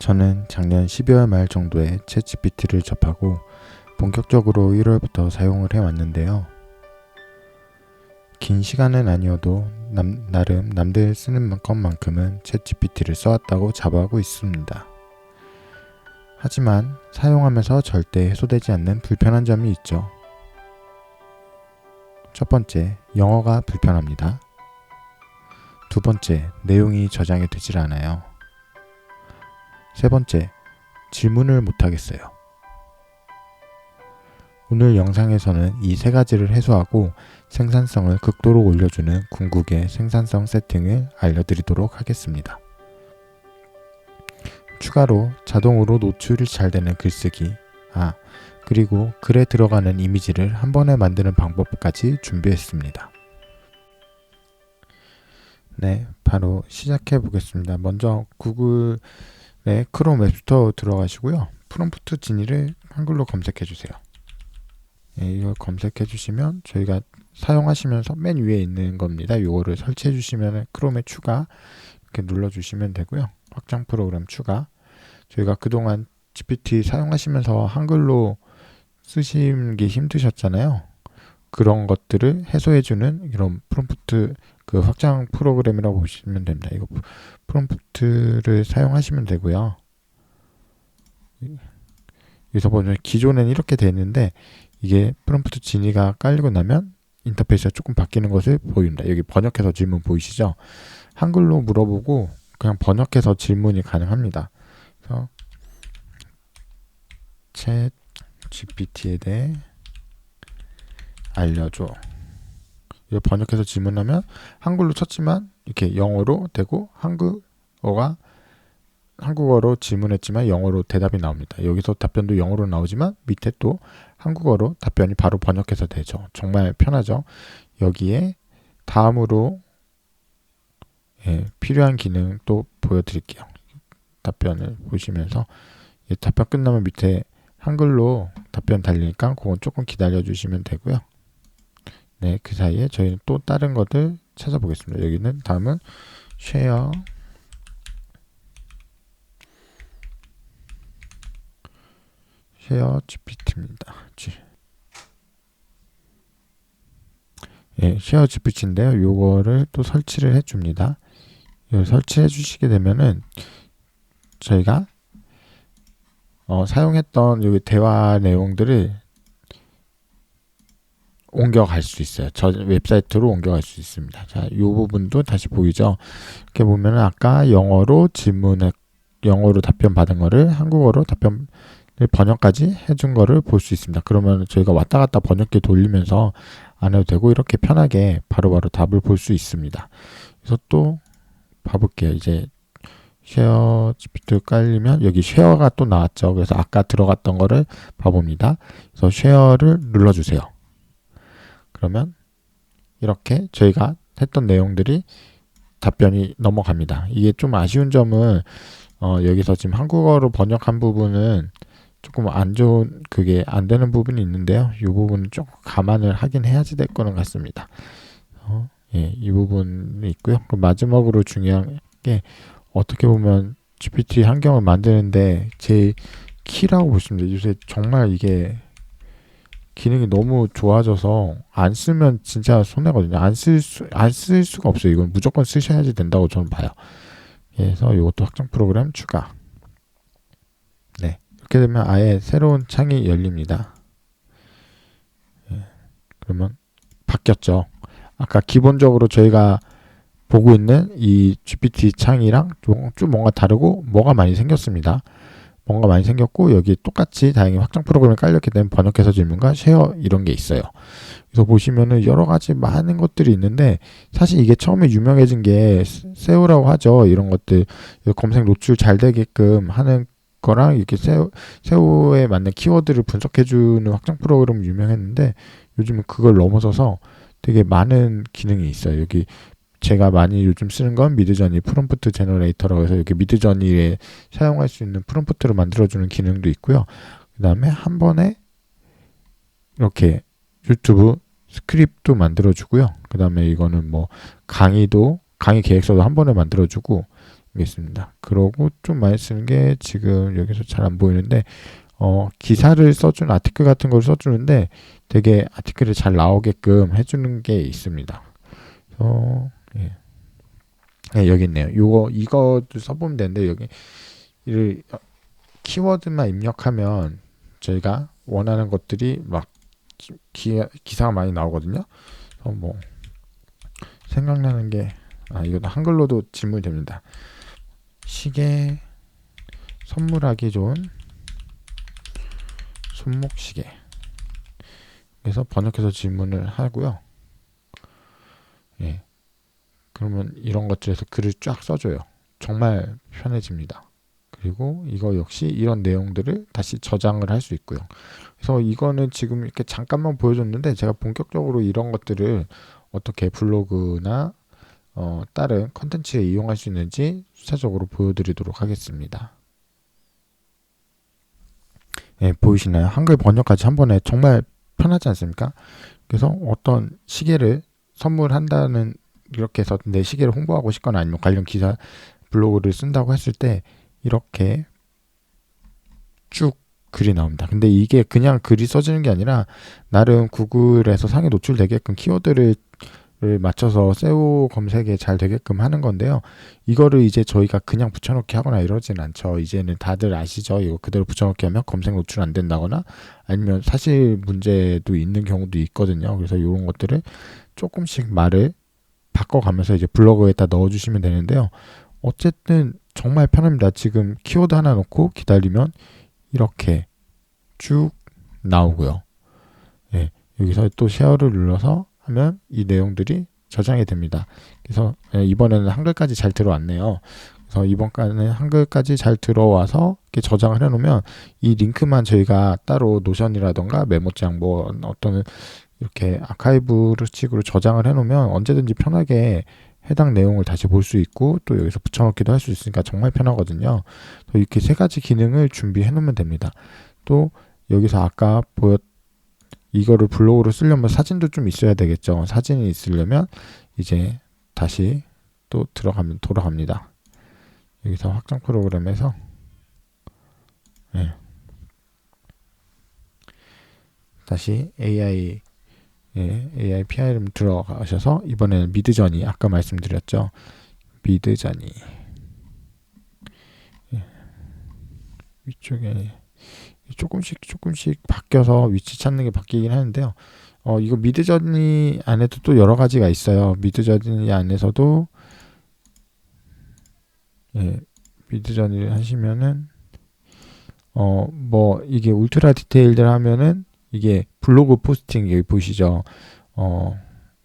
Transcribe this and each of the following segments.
저는 작년 12월 말 정도에 챗GPT를 접하고 본격적으로 1월부터 사용을 해왔는데요. 긴 시간은 아니어도 남, 나름 남들 쓰는 것만큼은 챗GPT를 써왔다고 자부하고 있습니다. 하지만 사용하면서 절대 해소되지 않는 불편한 점이 있죠. 첫 번째, 영어가 불편합니다. 두 번째, 내용이 저장이 되질 않아요. 세 번째, 질문을 못하겠어요. 오늘 영상에서는 이 세 가지를 해소하고 생산성을 극도로 올려주는 궁극의 생산성 세팅을 알려드리도록 하겠습니다. 추가로 자동으로 노출이 잘 되는 글쓰기, 아, 그리고 글에 들어가는 이미지를 한 번에 만드는 방법까지 준비했습니다. 네, 바로 시작해 보겠습니다. 먼저 구글 의 크롬 웹스토어 들어가시고요. 프롬프트 진이를 한글로 검색해 주세요. 네, 이걸 검색해 주시면 저희가 사용하시면서 맨 위에 있는 겁니다. 이거를 설치해 주시면 크롬에 추가 이렇게 눌러 주시면 되고요. 확장 프로그램 추가. 저희가 그동안 GPT 사용하시면서 한글로 쓰시기 힘드셨잖아요. 그런 것들을 해소해주는 이런 프롬프트 그 확장 프로그램이라고 보시면 됩니다. 이거 프롬프트를 사용하시면 되고요. 여기서 보면 기존에는 이렇게 돼 있는데 이게 프롬프트 진이가 깔리고 나면 인터페이스가 조금 바뀌는 것을 보입니다. 여기 번역해서 질문 보이시죠? 한글로 물어보고 그냥 번역해서 질문이 가능합니다. 그래서 챗 GPT에 대해 알려줘. 이걸 번역해서 질문하면 한글로 쳤지만 이렇게 영어로 되고 한국어가 한국어로 질문했지만 영어로 대답이 나옵니다. 여기서 답변도 영어로 나오지만 밑에 또 한국어로 답변이 바로 번역해서 되죠. 정말 편하죠. 여기에 다음으로 예, 필요한 기능 또 보여드릴게요. 답변을 보시면서 예, 답변 끝나면 밑에 한글로 답변 달리니까 그건 조금 기다려 주시면 되고요. 네, 그 사이에 저희는 또 다른 것들 찾아보겠습니다. 여기는 다음은 쉐어 쉐어 GPT입니다. 예, 쉐어 GPT인데요. 요거를 또 설치를 해 줍니다. 설치해 주시게 되면은 저희가 어, 사용했던 여기 대화 내용들을 옮겨갈 수 있어요. 저 웹사이트로 옮겨갈 수 있습니다. 자, 이 부분도 다시 보이죠. 이렇게 보면은 아까 영어로 질문에 영어로 답변 받은 거를 한국어로 답변 번역까지 해준 거를 볼 수 있습니다. 그러면 저희가 왔다 갔다 번역기 돌리면서 안 해도 되고 이렇게 편하게 바로바로 바로 답을 볼 수 있습니다. 그래서 또 봐볼게요. 이제 쉐어 GPT 깔리면 여기 쉐어가 또 나왔죠. 그래서 아까 들어갔던 거를 봐봅니다. 그래서 쉐어를 눌러주세요. 그러면 이렇게 저희가 했던 내용들이 답변이 넘어갑니다. 이게 좀 아쉬운 점은 어, 여기서 지금 한국어로 번역한 부분은 조금 안 좋은 그게 안 되는 부분이 있는데요. 이 부분은 조금 감안을 하긴 해야지 될 거는 같습니다. 어, 예, 이 부분이 있고요. 그 마지막으로 중요한 게 어떻게 보면 GPT 환경을 만드는데 제 키라고 보시면 돼요. 요새 정말 이게 기능이 너무 좋아져서 안 쓰면 진짜 손해거든요. 안 쓸 수, 안 쓸 수가 없어요. 이건 무조건 쓰셔야지 된다고 저는 봐요. 그래서 이것도 확장 프로그램 추가. 네. 이렇게 되면 아예 새로운 창이 열립니다. 네. 그러면 바뀌었죠. 아까 기본적으로 저희가 보고 있는 이 GPT 창이랑 좀, 좀 뭔가 다르고 뭐가 많이 생겼습니다. 뭔가 많이 생겼고 여기 똑같이 다행히 확장 프로그램이 깔렸기 때문에 번역해서 질문과 쉐어 이런 게 있어요. 그래서 보시면은 여러 가지 많은 것들이 있는데 사실 이게 처음에 유명해진 게 세오라고 하죠. 이런 것들 검색 노출 잘 되게끔 하는 거랑 이렇게 세오, 세오에 맞는 키워드를 분석해주는 확장 프로그램 유명했는데 요즘은 그걸 넘어서서 되게 많은 기능이 있어요. 여기 제가 많이 요즘 쓰는 건 미드저니 프롬프트 제너레이터라고 해서 이렇게 미드저니에 사용할 수 있는 프롬프트를 만들어주는 기능도 있고요. 그 다음에 한 번에 이렇게 유튜브 스크립트도 만들어주고요. 그 다음에 이거는 뭐 강의도 강의 계획서도 한 번에 만들어주고 게 있습니다. 그러고 좀 많이 쓰는 게 지금 여기서 잘 안 보이는데 어, 기사를 써주는 아티클 같은 걸 써주는데 되게 아티클이 잘 나오게끔 해주는 게 있습니다. 예. 네, 여기 있네요. 요거 이거도 써보면 되는데 여기 이를 키워드만 입력하면 저희가 원하는 것들이 막 기, 기 사가 많이 나오거든요. 어, 뭐 생각나는 게 아, 이거 한글로도 질문됩니다. 시계 선물하기 좋은 손목 시계. 그래서 번역해서 질문을 하고요. 예. 그러면 이런 것들에서 글을 쫙 써줘요. 정말 편해집니다. 그리고 이거 역시 이런 내용들을 다시 저장을 할 수 있고요. 그래서 이거는 지금 이렇게 잠깐만 보여줬는데 제가 본격적으로 이런 것들을 어떻게 블로그나 어, 다른 컨텐츠에 이용할 수 있는지 수차적으로 보여드리도록 하겠습니다. 예, 보이시나요? 한글 번역까지 한 번에 정말 편하지 않습니까? 그래서 어떤 시계를 선물한다는 이렇게 해서 내 시계를 홍보하고 싶거나 아니면 관련 기사 블로그를 쓴다고 했을 때 이렇게 쭉 글이 나옵니다. 근데 이게 그냥 글이 써지는 게 아니라 나름 구글에서 상에 노출되게끔 키워드를 맞춰서 SEO 검색에 잘 되게끔 하는 건데요. 이거를 이제 저희가 그냥 붙여넣기 하거나 이러진 않죠. 이제는 다들 아시죠? 이거 그대로 붙여넣기 하면 검색 노출 안 된다거나 아니면 사실 문제도 있는 경우도 있거든요. 그래서 이런 것들을 조금씩 말을 바꿔가면서 이제 블로그에다 넣어주시면 되는데요. 어쨌든 정말 편합니다. 지금 키워드 하나 넣고 기다리면 이렇게 쭉 나오고요. 예, 여기서 또 쉐어를 눌러서 하면 이 내용들이 저장이 됩니다. 그래서 예, 이번에는 한글까지 잘 들어왔네요. 그래서 이번까지는 한글까지 잘 들어와서 이렇게 저장을 해놓으면 이 링크만 저희가 따로 노션이라던가 메모장 뭐 어떤 이렇게 아카이브로 식으로 저장을 해놓으면 언제든지 편하게 해당 내용을 다시 볼 수 있고 또 여기서 붙여넣기도 할 수 있으니까 정말 편하거든요. 이렇게 세 가지 기능을 준비해 놓으면 됩니다. 또 여기서 아까 보였 이거를 블로그로 쓰려면 사진도 좀 있어야 되겠죠. 사진이 있으려면 이제 다시 또 들어가면 돌아갑니다. 여기서 확장 프로그램에서 네. 다시 AI 예, AI PIM 들어가셔서 이번에는 미드저니 아까 말씀드렸죠. 미드저니 예. 위쪽에 조금씩 조금씩 바뀌어서 위치 찾는 게 바뀌긴 하는데요. 어, 이거 미드저니 안에도 또 여러 가지가 있어요. 미드저니 안에서도 예, 미드저니를 하시면은 어, 뭐 이게 울트라 디테일들 하면은 이게 블로그 포스팅 여기 보시죠. 어,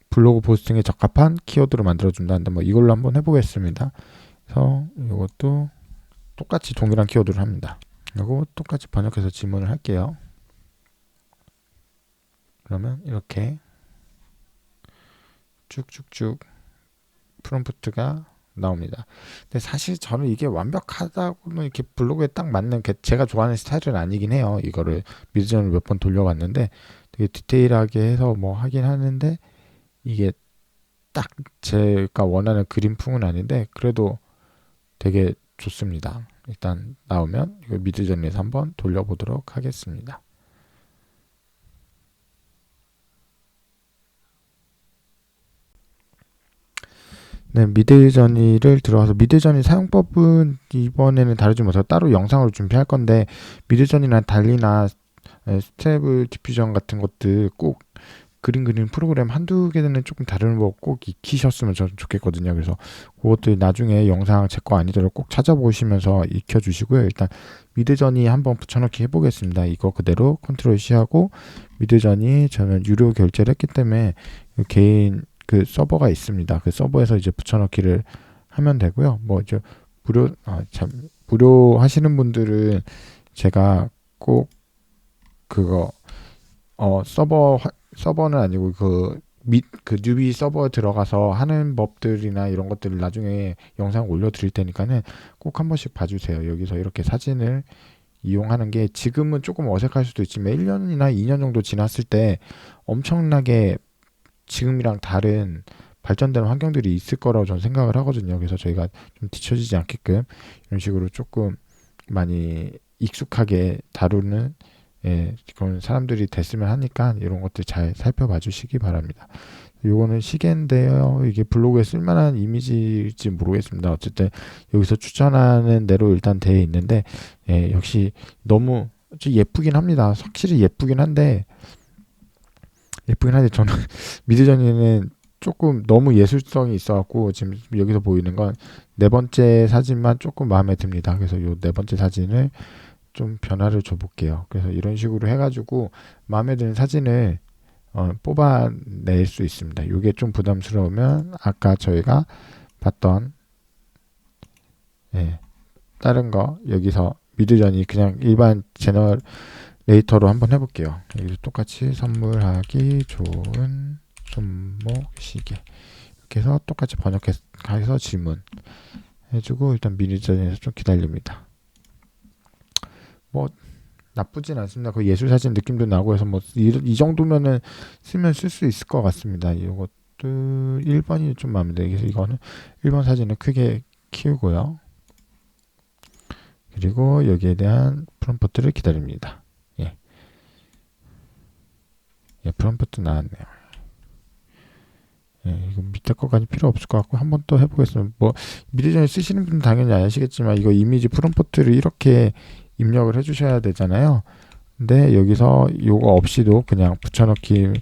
블로그 포스팅에 적합한 키워드로 만들어 준다는데 뭐 이걸로 한번 해보겠습니다. 그래서 이것도 똑같이 동일한 키워드를 합니다. 그리고 똑같이 번역해서 질문을 할게요. 그러면 이렇게 쭉쭉쭉 프롬프트가 나옵니다. 근데 사실 저는 이게 완벽하다고는 이렇게 블로그에 딱 맞는 제가 좋아하는 스타일은 아니긴 해요. 이거를 미드전을 몇 번 돌려봤는데 되게 디테일하게 해서 뭐 하긴 하는데 이게 딱 제가 원하는 그림풍은 아닌데 그래도 되게 좋습니다. 일단 나오면 이거 미드전에서 한번 돌려보도록 하겠습니다. 네, 미드저니를 들어가서 미드저니 사용법은 이번에는 다루지 못해서 따로 영상으로 준비할 건데 미드저니나 달리나 스테이블 디퓨전 같은 것들 꼭 그림 그리는 프로그램 한두 개는 조금 다른 거꼭 익히셨으면 저는 좋겠거든요. 그래서 그것들 나중에 영상 제 거 아니더라도 꼭 찾아보시면서 익혀주시고요. 일단 미드전이 한번 붙여넣기 해보겠습니다. 이거 그대로 컨트롤 C하고 미드전이 저는 유료 결제를 했기 때문에 개인 그 서버가 있습니다. 그 서버에서 이제 붙여넣기를 하면 되고요. 뭐 이제 무료 아, 참 무료 하시는 분들은 제가 꼭 그거 어 서버 서버는 아니고 그 및그 뉴비 서버 들어가서 하는 법들이나 이런 것들을 나중에 영상 올려드릴 테니까는 꼭 한 번씩 봐주세요. 여기서 이렇게 사진을 이용하는 게 지금은 조금 어색할 수도 있지만 1년이나 2년 정도 지났을 때 엄청나게 지금이랑 다른 발전되는 환경들이 있을 거라고 저는 생각을 하거든요. 그래서 저희가 좀 뒤처지지 않게끔 이런 식으로 조금 많이 익숙하게 다루는 예, 그런 사람들이 됐으면 하니까 이런 것들 잘 살펴봐 주시기 바랍니다. 요거는 시계인데요. 이게 블로그에 쓸만한 이미지일지 모르겠습니다. 어쨌든 여기서 추천하는 대로 일단 되어 있는데 예, 역시 너무 예쁘긴 합니다. 확실히 예쁘긴 한데 예쁘긴 한데 저는 미드저니는 조금 너무 예술성이 있어갖고 지금 여기서 보이는 건 네 번째 사진만 조금 마음에 듭니다. 그래서 요 네 번째 사진을 좀 변화를 줘볼게요. 그래서 이런 식으로 해가지고 마음에 드는 사진을 어, 뽑아낼 수 있습니다. 이게 좀 부담스러우면 아까 저희가 봤던 예, 다른 거 여기서 미드전이 그냥 일반 제너 레이터로 한번 해볼게요. 여기서 똑같이 선물하기 좋은 손목 시계 이렇게 해서 똑같이 번역해서 질문 해주고 일단 미드전에서 좀 기다립니다. 뭐 나쁘진 않습니다. 그 예술 사진 느낌도 나고 해서 뭐 이 정도면은 쓰면 쓸 수 있을 것 같습니다. 이것도 1번이 좀 마음에 들어요. 그래서 이거는 1번 사진을 크게 키우고요. 그리고 여기에 대한 프롬프트를 기다립니다. 예. 예, 프롬프트 나왔네요. 예, 이거 밑에 거까지 필요 없을 것 같고 한 번 또 해보겠습니다. 뭐 미디전에 쓰시는 분은 당연히 아시겠지만 이거 이미지 프롬프트를 이렇게 입력을 해주셔야 되잖아요. 근데 여기서 요거 없이도 그냥 붙여넣기만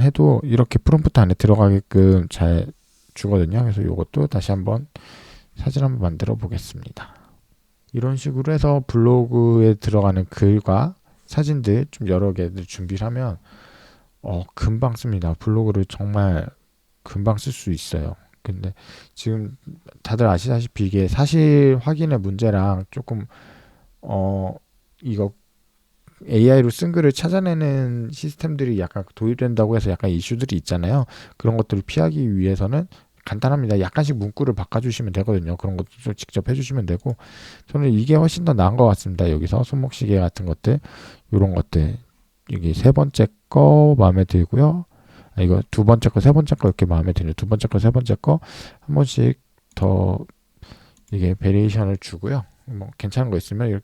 해도 이렇게 프롬프트 안에 들어가게끔 잘 주거든요. 그래서 요것도 다시 한번 사진 한번 만들어 보겠습니다. 이런 식으로 해서 블로그에 들어가는 글과 사진들 좀 여러 개들 준비를 하면 어, 금방 씁니다. 블로그를 정말 금방 쓸 수 있어요. 근데 지금 다들 아시다시피 이게 사실 확인의 문제랑 조금 어 이거 AI로 쓴 글을 찾아내는 시스템들이 약간 도입된다고 해서 약간 이슈들이 있잖아요. 그런 것들을 피하기 위해서는 간단합니다. 약간씩 문구를 바꿔주시면 되거든요. 그런 것도 직접 해주시면 되고 저는 이게 훨씬 더 나은 것 같습니다. 여기서 손목시계 같은 것들 이런 것들 여기 세 번째 거 마음에 들고요. 아, 이거 두 번째 거, 세 번째 거 이렇게 마음에 드네요. 두 번째 거, 세 번째 거 한 번씩 더 이게 베리에이션을 주고요. 뭐 괜찮은 거 있으면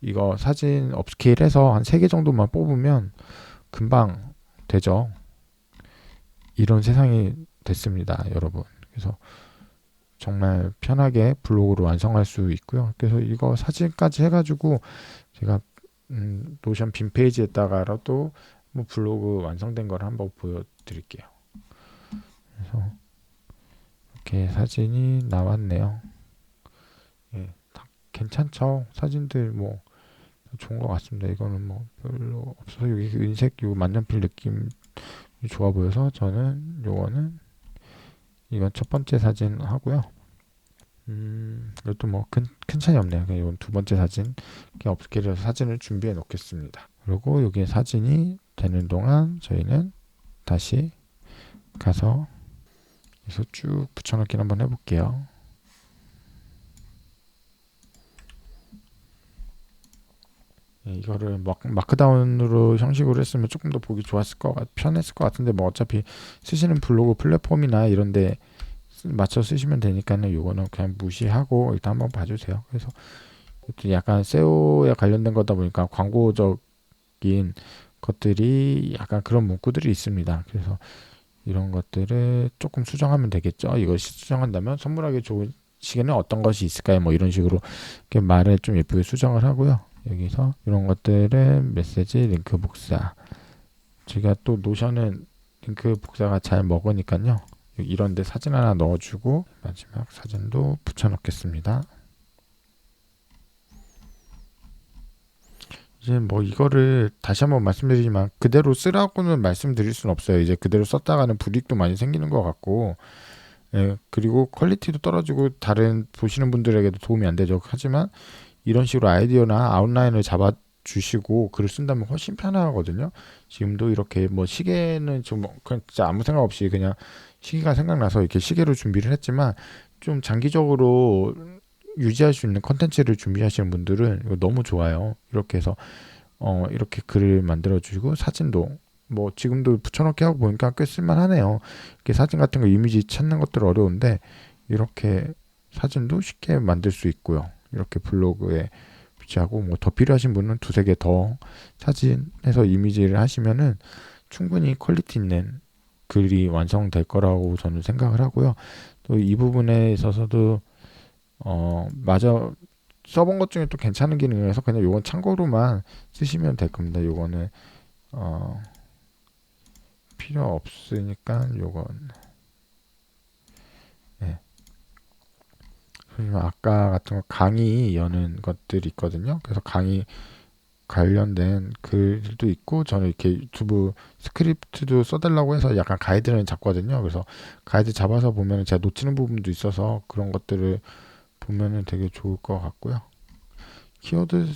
이거 사진 업스케일해서 한 세 개 정도만 뽑으면 금방 되죠. 이런 세상이 됐습니다, 여러분. 그래서 정말 편하게 블로그로 완성할 수 있고요. 그래서 이거 사진까지 해가지고 제가 음, 노션 빈 페이지에다가라도 뭐 블로그 완성된 걸 한번 보여드릴게요. 그래서 이렇게 사진이 나왔네요. 예, 괜찮죠. 사진들 뭐 좋은 것 같습니다. 이거는 뭐 별로 없어서 여기 그 은색 요 만년필 느낌 좋아 보여서 저는 요거는 이건 첫 번째 사진 하고요. 음, 이것도 뭐 큰 큰 차이 없네요. 이건 두 번째 사진 그냥 업스케일해서 사진을 준비해 놓겠습니다. 그리고 여기에 사진이 되는 동안 저희는 다시 가서 그래서 쭉 붙여넣기 한번 해볼게요. 예, 이거를 막, 마크다운으로 형식으로 했으면 조금 더 보기 좋았을 것 같, 편했을 것 같은데 뭐 어차피 쓰시는 블로그 플랫폼이나 이런데 맞춰 쓰시면 되니까는 이거는 그냥 무시하고 일단 한번 봐주세요. 그래서 약간 SEO에 관련된 거다 보니까 광고적인 것들이 약간 그런 문구들이 있습니다. 그래서 이런 것들을 조금 수정하면 되겠죠. 이거 수정한다면 선물하기 좋은 시계는 어떤 것이 있을까요? 뭐 이런 식으로 이렇게 말을 좀 예쁘게 수정을 하고요. 여기서 이런 것들은 메시지 링크 복사 제가 또 노션은 링크 복사가 잘 먹으니까요 이런데 사진 하나 넣어주고 마지막 사진도 붙여 넣겠습니다. 이제 뭐 이거를 다시 한번 말씀드리지만 그대로 쓰라고는 말씀드릴 수는 없어요. 이제 그대로 썼다가는 불이익도 많이 생기는 것 같고 예, 그리고 퀄리티도 떨어지고 다른 보시는 분들에게도 도움이 안 되죠. 하지만 이런 식으로 아이디어나 아웃라인을 잡아 주시고 글을 쓴다면 훨씬 편하거든요. 지금도 이렇게 뭐 시계는 좀 그냥 진짜 아무 생각 없이 그냥 시계가 생각나서 이렇게 시계로 준비를 했지만 좀 장기적으로 유지할 수 있는 컨텐츠를 준비하시는 분들은 이거 너무 좋아요. 이렇게 해서 어 이렇게 글을 만들어 주시고 사진도 뭐 지금도 붙여넣기 하고 보니까 꽤 쓸만하네요. 이렇게 사진 같은 거 이미지 찾는 것들 어려운데 이렇게 사진도 쉽게 만들 수 있고요. 이렇게 블로그에 비치하고 뭐 더 필요하신 분은 두세 개 더 사진해서 이미지를 하시면은 충분히 퀄리티 있는 글이 완성될 거라고 저는 생각을 하고요. 또 이 부분에 있어서도 어 마저 써본 것 중에 또 괜찮은 기능이라서 그냥 요건 참고로만 쓰시면 될 겁니다. 요거는 어 필요 없으니까 요건 예. 아까 같은 거 강의 여는 것들이 있거든요. 그래서 강의 관련된 글도 있고 저는 이렇게 유튜브 스크립트도 써달라고 해서 약간 가이드를 잡거든요. 그래서 가이드 잡아서 보면 제가 놓치는 부분도 있어서 그런 것들을 보면은 되게 좋을 것 같고요. 키워드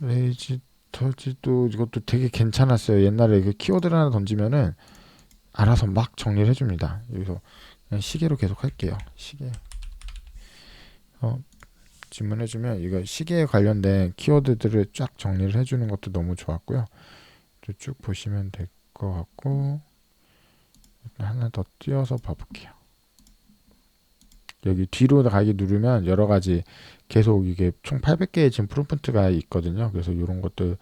스트레이지터지도 이것도 되게 괜찮았어요. 옛날에 그 키워드를 하나 던지면은 알아서 막 정리를 해줍니다. 여기서 시계로 계속 할게요. 시계. 어, 질문해주면 이거 시계에 관련된 키워드들을 쫙 정리를 해주는 것도 너무 좋았고요. 쭉 보시면 될 것 같고 하나 더 띄워서 봐볼게요. 여기 뒤로 가기 누르면 여러 가지 계속 이게 총 800개의 지금 프롬프트가 있거든요. 그래서 이런 것들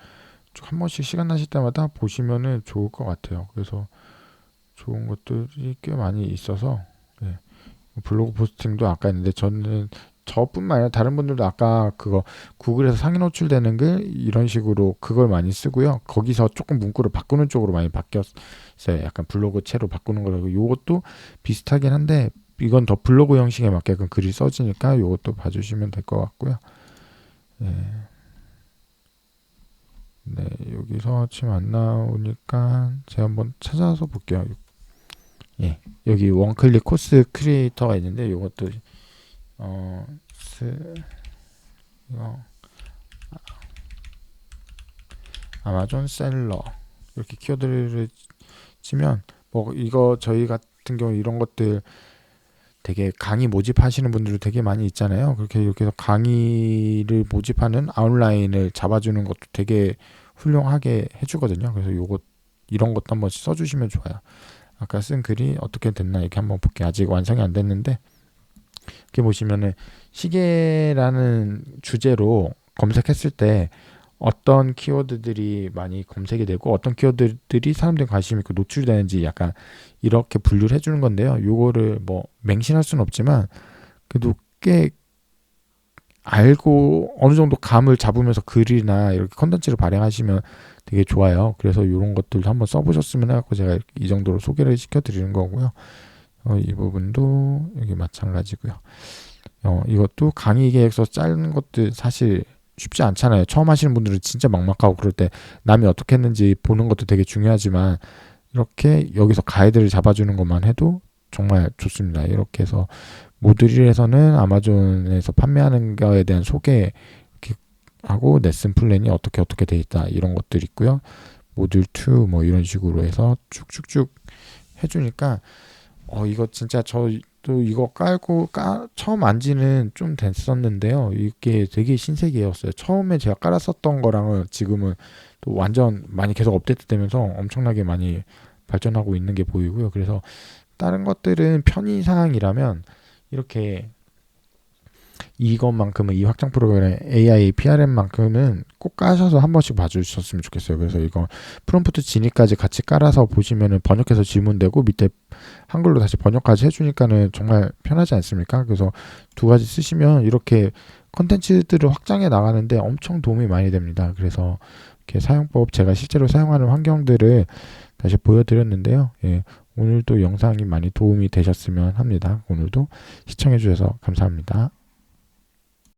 한 번씩 시간 나실 때마다 보시면은 좋을 것 같아요. 그래서 좋은 것들이 꽤 많이 있어서 네. 블로그 포스팅도 아까 했는데 저는 저뿐만 아니라 다른 분들도 아까 그거 구글에서 상위 노출되는 글 이런 식으로 그걸 많이 쓰고요. 거기서 조금 문구를 바꾸는 쪽으로 많이 바뀌었어요. 약간 블로그 채로 바꾸는 거라고. 이것도 비슷하긴 한데 이건 더 블로그 형식에 맞게끔 글이 써지니까 이것도 봐주시면 될 것 같고요. 네. 네, 여기서 지금 안 나오니까 제가 한번 찾아서 볼게요. 예, 여기 원클릭 코스 크리에이터가 있는데 이것도 어, 스, 이거 아마존 셀러 이렇게 키워드를 치면 뭐 이거 저희 같은 경우 이런 것들 되게 강의 모집하시는 분들도 되게 많이 있잖아요. 그렇게 이렇게 해서 강의를 모집하는 아웃라인을 잡아주는 것도 되게 훌륭하게 해주거든요. 그래서 요것 이런 것도 한번 써주시면 좋아요. 아까 쓴 글이 어떻게 됐나 이렇게 한번 볼게요. 아직 완성이 안 됐는데 이렇게 보시면은 시계라는 주제로 검색했을 때 어떤 키워드들이 많이 검색이 되고 어떤 키워드들이 사람들이 관심 있고 노출되는지 약간 이렇게 분류를 해주는 건데요. 요거를 뭐 맹신할 수는 없지만 그래도 꽤 알고 어느 정도 감을 잡으면서 글이나 이렇게 컨텐츠를 발행하시면 되게 좋아요. 그래서 이런 것들도 한번 써보셨으면 해갖고 제가 이 정도로 소개를 시켜드리는 거고요. 어, 이 부분도 여기 마찬가지고요. 어, 이것도 강의 계획서 짜는 것도 사실 쉽지 않잖아요. 처음 하시는 분들은 진짜 막막하고 그럴 때 남이 어떻게 했는지 보는 것도 되게 중요하지만 이렇게 여기서 가이드를 잡아주는 것만 해도 정말 좋습니다. 이렇게 해서 모듈1에서는 아마존에서 판매하는 거에 대한 소개 하고 레슨 플랜이 어떻게 어떻게 돼 있다 이런 것들 있고요. 모듈 2 뭐 이런 식으로 해서 쭉쭉쭉 해주니까 어 이거 진짜 저도 이거 깔고 까, 처음 안지는 좀 됐었는데요. 이게 되게 신세계였어요. 처음에 제가 깔았었던 거랑은 지금은 또 완전 많이 계속 업데이트 되면서 엄청나게 많이 발전하고 있는 게 보이고요. 그래서 다른 것들은 편의 사항이라면 이렇게 이것만큼은 이 확장 프로그램 AI PRM만큼은 꼭 까셔서 한 번씩 봐주셨으면 좋겠어요. 그래서 이거 프롬프트 진입까지 같이 깔아서 보시면은 번역해서 질문되고 밑에 한글로 다시 번역까지 해주니까는 정말 편하지 않습니까? 그래서 두 가지 쓰시면 이렇게 컨텐츠들을 확장해 나가는데 엄청 도움이 많이 됩니다. 그래서 이렇게 사용법 제가 실제로 사용하는 환경들을 다시 보여드렸는데요. 예, 오늘도 영상이 많이 도움이 되셨으면 합니다. 오늘도 시청해 주셔서 감사합니다.